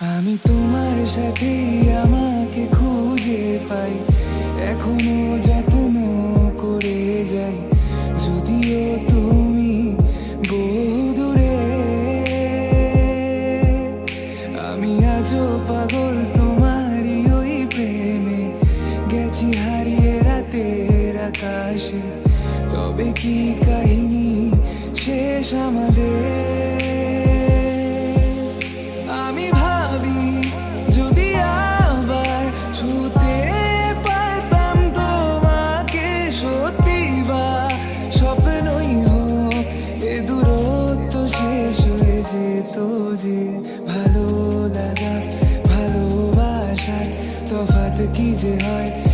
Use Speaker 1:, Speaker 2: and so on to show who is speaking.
Speaker 1: আমি তোমার সাথে আমাকে খুঁজে পাই। এখনও যত্ন করে যাই। যদিও তুমি বহুদূরে আমি আজও পাগল তোমারই ওই প্রেমে। গেছি হারিয়ে রাতের আকাশে। তবে কি কাহিনী শেষ আমাদের? ভালো লাগা ভালোবাসার তফাত কি যে হয়?